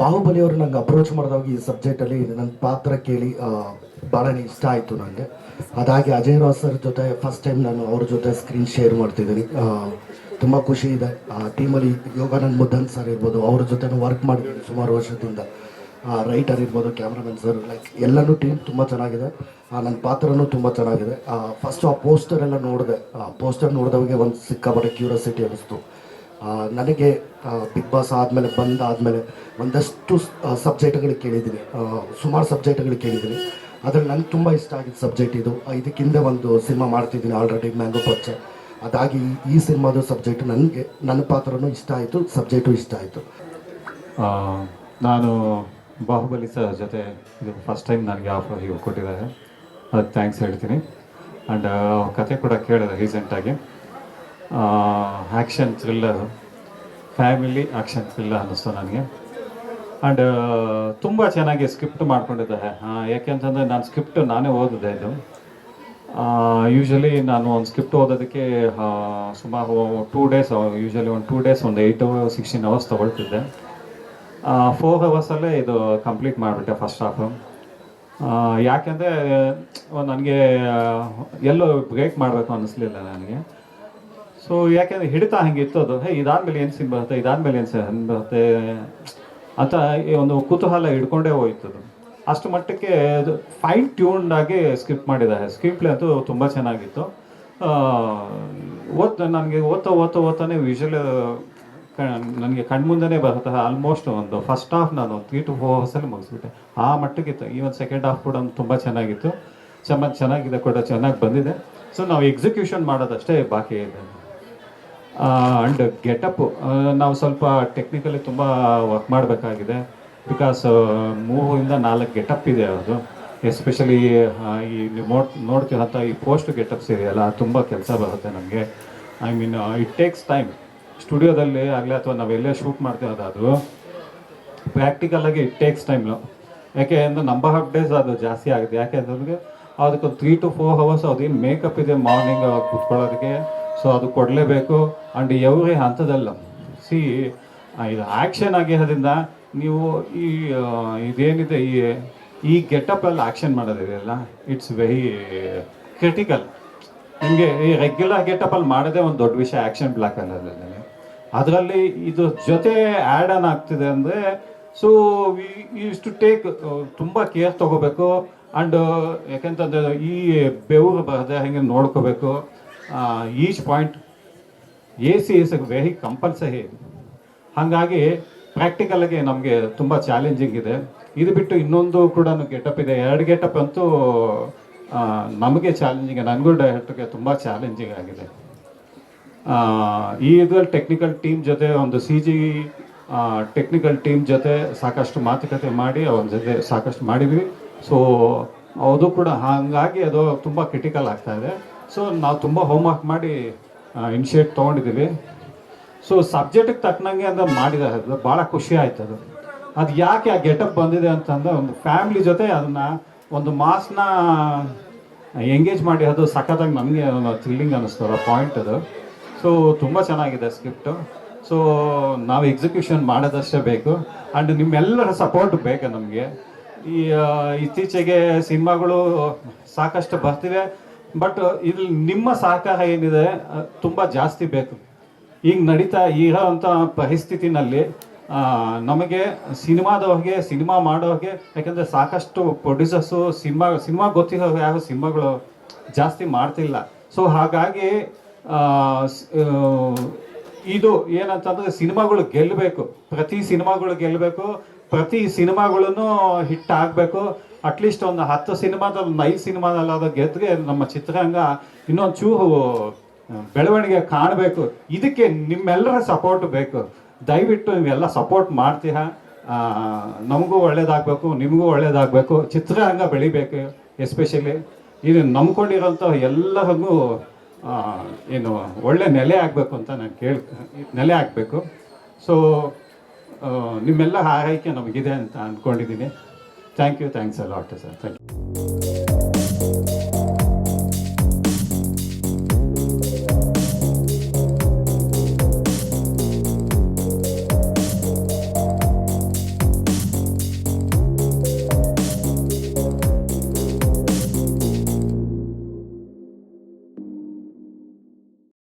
ಬಾಹುಬಲಿ ಅವರು ನಂಗೆ ಅಪ್ರೋಚ್ ಮಾಡಿದಾಗ ಈ ಸಬ್ಜೆಕ್ಟಲ್ಲಿ ನನ್ನ ಪಾತ್ರ ಕೇಳಿ ಭಾಳ ಇಷ್ಟ ಆಯಿತು ನನಗೆ ಅದಾಗಿ ಅಜಯ್ ರಾವ್ ಸರ್ ಜೊತೆ ಫಸ್ಟ್ ಟೈಮ್ ನಾನು ಅವ್ರ ಜೊತೆ ಸ್ಕ್ರೀನ್ ಶೇರ್ ಮಾಡ್ತಿದ್ದೀನಿ. ತುಂಬ ಖುಷಿ ಇದೆ. ಆ ಟೀಮಲ್ಲಿ ಯೋಗಾನಂದ್ ಮುದ್ದನ್ ಸರ್ ಇರ್ಬೋದು, ಅವ್ರ ಜೊತೆ ವರ್ಕ್ ಮಾಡಿದ್ದೀನಿ ಸುಮಾರು ವರ್ಷದಿಂದ. ರೈಟರ್ ಇರ್ಬೋದು ಕ್ಯಾಮ್ರಾಮನ್ ಸರ್ ಲೈಕ್ ಎಲ್ಲನೂ ಟೀಮ್ ತುಂಬ ಚೆನ್ನಾಗಿದೆ. ನನ್ನ ಪಾತ್ರನೂ ತುಂಬ ಚೆನ್ನಾಗಿದೆ. ಫಸ್ಟು ಆ ಪೋಸ್ಟರ್ ಎಲ್ಲ ನೋಡಿದೆ. ಆ ಪೋಸ್ಟರ್ ನೋಡಿದವಾಗ ಒಂದು ಸಿಕ್ಕಾಪಟ್ಟೆ ಕ್ಯೂರಿಯಾಸಿಟಿ ಅನ್ನಿಸ್ತು. ನನಗೆ ಬಿಗ್ ಬಾಸ್ ಆದಮೇಲೆ ಬಂದಾದಮೇಲೆ ಒಂದಷ್ಟು ಸಬ್ಜೆಕ್ಟ್ಗಳು ಕೇಳಿದ್ದೀನಿ. ಸುಮಾರು ಸಬ್ಜೆಕ್ಟ್ಗಳು ಕೇಳಿದ್ದೀನಿ. ಅದರಲ್ಲಿ ನನಗೆ ತುಂಬ ಇಷ್ಟ ಆಗಿದ್ದ ಸಬ್ಜೆಕ್ಟ್ ಇದು. ಇದಕ್ಕಿಂತ ಒಂದು ಸಿನಿಮಾ ಮಾಡ್ತಿದ್ದೀನಿ ಆಲ್ರೆಡಿ ಮ್ಯಾಂಗೋ ಪಚ್ಚೆ ಅದಾಗಿ ಈ- ಈ ಸಿನಿಮಾದ ಸಬ್ಜೆಕ್ಟ್ ನನಗೆ ನನ್ನ ಪಾತ್ರನೂ ಇಷ್ಟ ಆಯಿತು ಸಬ್ಜೆಕ್ಟು ಇಷ್ಟ ಆಯಿತು. ನಾನು ಬಾಹುಬಲಿ ಸರ್ ಜೊತೆ ಇದು ಫಸ್ಟ್ ಟೈಮ್ ನನಗೆ ಆಫರ್ ಹೀಗೆ ಕೊಟ್ಟಿದ್ದಾರೆ. ಅದಕ್ಕೆ ಥ್ಯಾಂಕ್ಸ್ ಹೇಳ್ತೀನಿ. ಆ್ಯಂಡ್ ಕತೆ ಕೂಡ ಕೇಳಿದೆ ರೀಸೆಂಟಾಗಿ action thriller family action thriller ಅನ್ನಿಸ್ತು ನನಗೆ. ಆ್ಯಂಡ್ ತುಂಬ ಚೆನ್ನಾಗಿ ಸ್ಕ್ರಿಪ್ಟ್ ಮಾಡ್ಕೊಂಡಿದ್ದಾರೆ. ಯಾಕೆಂತಂದರೆ ನಾನು ಸ್ಕ್ರಿಪ್ಟ್ ನಾನೇ ಓದಿದೆ ಇದು. ಯೂಶಲಿ ನಾನು ಒಂದು ಸ್ಕ್ರಿಪ್ಟ್ ಓದೋದಕ್ಕೆ ಸುಮಾರು ಟೂ ಡೇಸ್ ಯೂಶಲಿ ಒಂದು ಟೂ ಡೇಸ್ ಒಂದು ಏಯ್ಟ್ ಅವರ್ ಸಿಕ್ಸ್ಟೀನ್ ಅವರ್ಸ್ ತೊಗೊಳ್ತಿದ್ದೆ. ಫೋರ್ ಅವರ್ಸಲ್ಲೇ ಇದು ಕಂಪ್ಲೀಟ್ ಮಾಡಿಬಿಟ್ಟೆ ಫಸ್ಟ್ ಹಾಫು ಯಾಕೆಂದರೆ ನನಗೆ ಎಲ್ಲೋ ಬ್ರೇಕ್ ಮಾಡಬೇಕು ಅನ್ನಿಸ್ಲಿಲ್ಲ ನನಗೆ. ಸೊ ಯಾಕೆಂದ್ರೆ ಹಿಡಿತಾ ಹಂಗೆ ಅದು. ಹೇ, ಇದಾದ್ಮೇಲೆ ಏನು ಸಿನ್ ಬರುತ್ತೆ? ಇದಾದ್ಮೇಲೆ ಏನು ಸಿನ್ ಬರುತ್ತೆ? ಅಂತ ಈ ಒಂದು ಕುತೂಹಲ ಹಿಡ್ಕೊಂಡೇ ಹೋಯ್ತು ಅದು. ಅಷ್ಟು ಮಟ್ಟಕ್ಕೆ ಫೈನ್ ಟ್ಯೂನ್ಡ್ ಆಗಿ ಸ್ಕಿಪ್ ಮಾಡಿದ್ದಾರೆ. ಸ್ಕ್ರೀನ್ ಪ್ಲೇ ಅಂತೂ ತುಂಬ ಚೆನ್ನಾಗಿತ್ತು. ಓದ್ ನನಗೆ ಓದ್ತಾ ಓದ್ತಾ, ಓದ್ತಾನೆ ವಿಜುವಲ್ ನನಗೆ ಕಣ್ಮುಂದೆನೇ ಬರುತ್ತೆ. ಆಲ್ಮೋಸ್ಟ್ ಒಂದು ಫಸ್ಟ್ ಹಾಫ್ ನಾನು ತ್ರೀ ಟು ಫೋರ್ ಅವರ್ಸಲ್ಲಿ ಮುಗಿಸ್ಬಿಟ್ಟೆ. ಆ ಮಟ್ಟಕ್ಕಿತ್ತು ಈ ಒಂದು ಸೆಕೆಂಡ್ ಹಾಫ್ ಕೂಡ ತುಂಬ ಚೆನ್ನಾಗಿತ್ತು. ಚೆನ್ನಾಗಿ, ಚೆನ್ನಾಗಿದೆ ಕೂಡ, ಚೆನ್ನಾಗಿ ಬಂದಿದೆ. ಸೊ ನಾವು ಎಕ್ಸಿಕ್ಯೂಷನ್ ಮಾಡೋದಷ್ಟೇ ಬಾಕಿ ಇದೆ. ಆ್ಯಂಡ್ ಗೆಟಪ್ ನಾವು ಸ್ವಲ್ಪ ಟೆಕ್ನಿಕಲಿ ತುಂಬ ವರ್ಕ್ ಮಾಡಬೇಕಾಗಿದೆ. ಬಿಕಾಸ್ ಮೂರಿಂದ ನಾಲ್ಕು ಗೆಟಪ್ ಇದೆ ಅದು. ಎಸ್ಪೆಷಲಿ ಈ ನೋಡ್ ನೋಡ್ತಿರೋಂಥ ಈ ಪೋಸ್ಟ್ ಗೆಟಪ್ಸ್ ಇದೆಯಲ್ಲ, ತುಂಬ ಕೆಲಸ ಬರುತ್ತೆ ನಮಗೆ. I mean it takes time ಸ್ಟುಡಿಯೋದಲ್ಲಿ ಆಗಲಿ ಅಥವಾ ನಾವೆಲ್ಲೇ ಶೂಟ್ ಮಾಡ್ತಿರೋದಾದ್ರು ಪ್ರಾಕ್ಟಿಕಲಾಗಿ ಇಟ್ ಟೇಕ್ಸ್ ಟೈಮ್ ಯಾಕೆ ಅಂದರೆ ನಂಬರ್ ಆಫ್ ಡೇಸ್ ಅದು ಜಾಸ್ತಿ ಆಗುತ್ತೆ. ಯಾಕೆ ಅಂತಂದ್ರೆ ಅದಕ್ಕೊಂದು ತ್ರೀ ಟು ಫೋರ್ ಅವರ್ಸ್ ಅದೇನು ಮೇಕಪ್ ಇದೆ ಮಾರ್ನಿಂಗ್ ಕುತ್ಕೊಳ್ಳೋದಕ್ಕೆ. ಸೊ ಅದು ಕೊಡಲೇಬೇಕು. ಆ್ಯಂಡ್ ಎವ್ರಿ ಹಂತದಲ್ಲ. ಸಿ ಇದು ಆ್ಯಕ್ಷನ್ ಆಗಿರೋದ್ರಿಂದ ನೀವು ಈ ಇದೇನಿದೆ, ಈ ಈ ಗೆಟಪಲ್ಲಿ ಆ್ಯಕ್ಷನ್ ಮಾಡೋದಿದೆಯಲ್ಲ ಇಟ್ಸ್ ವೆರಿ ಕ್ರಿಟಿಕಲ್ ನಿಮಗೆ ಈ ರೆಗ್ಯುಲರ್ ಗೆಟಪಲ್ಲಿ ಮಾಡೋದೇ ಒಂದು ದೊಡ್ಡ ವಿಷಯ ಆ್ಯಕ್ಷನ್ ಬ್ಲಾಕಲ್ಲಿ ಅದರಲ್ಲಿ ಇದು ಜೊತೆ ಆ್ಯಡ್ ಆನ್ ಆಗ್ತಿದೆ ಅಂದರೆ ಸೊ ಇಷ್ಟು ಟೇಕ್ ತುಂಬ ಕೇರ್ ತಗೋಬೇಕು. ಆ್ಯಂಡ್ ಯಾಕೆಂತಂದ್ರೆ ಈ ಬೆವರು ಬರದೆ ಹಾಗೆ ನೋಡ್ಕೋಬೇಕು. Each point A C is very compulsory ಹಾಗಾಗಿ ಪ್ರಾಕ್ಟಿಕಲ್ಗೆ ನಮಗೆ ತುಂಬ ಚಾಲೆಂಜಿಂಗ್ ಇದೆ. ಇದು ಬಿಟ್ಟು ಇನ್ನೊಂದು ಕೂಡ ಗೆಟಪ್ ಇದೆ. ಎರಡು ಗೆಟಪ್ ಅಂತೂ ನಮಗೆ ಚಾಲೆಂಜಿಂಗ್ ನನಗೂ ಡೈರೆಕ್ಟ್ಗೆ ತುಂಬ ಚಾಲೆಂಜಿಂಗ್ ಆಗಿದೆ. ಈ ಇದರಲ್ಲಿ ಟೆಕ್ನಿಕಲ್ ಟೀಮ್ ಜೊತೆ ಒಂದು ಸಿ ಜಿ ಟೆಕ್ನಿಕಲ್ ಟೀಮ್ ಜೊತೆ ಸಾಕಷ್ಟು ಮಾತುಕತೆ ಮಾಡಿ, ಅವ್ರ ಜೊತೆ ಸಾಕಷ್ಟು ಮಾಡಿದ್ವಿ. ಸೊ ಅದು ಕೂಡ ಹಾಗಾಗಿ ಅದು ತುಂಬ ಕ್ರಿಟಿಕಲ್ ಆಗ್ತಾ ಇದೆ. ಸೊ ನಾವು ತುಂಬ ಹೋಮ್ವರ್ಕ್ ಮಾಡಿ ಇನಿಷಿಯೇಟ್ ತೊಗೊಂಡಿದ್ದೀವಿ ಸೊ ಸಬ್ಜೆಕ್ಟಿಗೆ ತಕ್ಕನಂಗೆ ಅಂತ ಮಾಡಿದ್ದಾರೆ ಅದು ಭಾಳ ಖುಷಿ ಆಯ್ತು ಅದು. ಅದು ಯಾಕೆ ಆ ಗೆಟಪ್ ಬಂದಿದೆ ಅಂತಂದ್ರೆ ಒಂದು ಫ್ಯಾಮ್ಲಿ ಜೊತೆ ಅದನ್ನ ಒಂದು ಮಾಸ್ನ ಎಂಗೇಜ್ ಮಾಡಿ, ಅದು ಸಖತ್ತಾಗಿ ನಮಗೆ ಥ್ರಿಲ್ಲಿಂಗ್ ಅನ್ನಿಸ್ತಲ್ಲ ಪಾಯಿಂಟ್ ಅದು ಸೊ ತುಂಬ ಚೆನ್ನಾಗಿದೆ ಸ್ಕ್ರಿಪ್ಟು ಸೊ ನಾವು ಎಕ್ಸಿಕ್ಯೂಷನ್ ಮಾಡೋದಷ್ಟೇ ಬೇಕು. ಆ್ಯಂಡ್ ನಿಮ್ಮೆಲ್ಲರ ಸಪೋರ್ಟ್ ಬೇಕು ನಮಗೆ. ಈ ಇತ್ತೀಚೆಗೆ ಸಿನಿಮಾಗಳು ಸಾಕಷ್ಟು ಬರ್ತಿವೆ. ಬಟ್ ಇಲ್ಲಿ ನಿಮ್ಮ ಸಹಕಾರ ಏನಿದೆ ತುಂಬ ಜಾಸ್ತಿ ಬೇಕು. ಈಗ ನಡೀತಾ ಇರೋವಂಥ ಪರಿಸ್ಥಿತಿನಲ್ಲಿ ಆ, ನಮಗೆ ಸಿನಿಮಾದವ್ರಿಗೆ ಸಿನಿಮಾ ಮಾಡೋರಿಗೆ ಯಾಕಂದರೆ ಸಾಕಷ್ಟು ಪ್ರೊಡ್ಯೂಸರ್ಸು ಸಿನಿಮಾ ಸಿನಿಮಾ ಗೊತ್ತಿರೋ ಯಾರು ಸಿನಿಮಾಗಳು ಜಾಸ್ತಿ ಮಾಡ್ತಿಲ್ಲ. ಸೊ ಹಾಗಾಗಿ ಇದು ಏನಂತಂದ್ರೆ ಸಿನಿಮಾಗಳು ಗೆಲ್ಲಬೇಕು. ಪ್ರತಿ ಸಿನಿಮಾಗಳು ಗೆಲ್ಲಬೇಕು. ಪ್ರತಿ ಸಿನಿಮಾಗಳನ್ನು ಹಿಟ್ ಆಗಬೇಕು. ಅಟ್ಲೀಸ್ಟ್ ಒಂದು ಹತ್ತು ಸಿನಿಮಾದಲ್ಲಿ ಒಂದು ಐದು ಸಿನಿಮಾದಲ್ಲಿ ಗೆದ್ದರೆ ನಮ್ಮ ಚಿತ್ರರಂಗ ಇನ್ನೊಂದು ಚೂರು ಬೆಳವಣಿಗೆ ಕಾಣಬೇಕು. ಇದಕ್ಕೆ ನಿಮ್ಮೆಲ್ಲರ ಸಪೋರ್ಟ್ ಬೇಕು. ದಯವಿಟ್ಟು ನೀವೆಲ್ಲ ಸಪೋರ್ಟ್ ಮಾಡ್ತೀರಾ. ನಮಗೂ ಒಳ್ಳೇದಾಗಬೇಕು, ನಿಮಗೂ ಒಳ್ಳೇದಾಗಬೇಕು. ಚಿತ್ರರಂಗ ಬೆಳಿಬೇಕು ಎಸ್ಪೆಷಲಿ ಇದು ನಂಬ್ಕೊಂಡಿರೋಂಥ ಎಲ್ಲರಿಗೂ ಏನು, ಒಳ್ಳೆ ನೆಲೆ ಆಗಬೇಕು ಅಂತ ನಾನು ಕೇಳ್, ನೆಲೆ ಆಗಬೇಕು. ಸೊ ನಿಮ್ಮೆಲ್ಲ ಆರೈಕೆ ನಮಗಿದೆ ಅಂತ ಅಂದ್ಕೊಂಡಿದ್ದೀನಿ Thank you. Thanks a lot, sir. Thank you.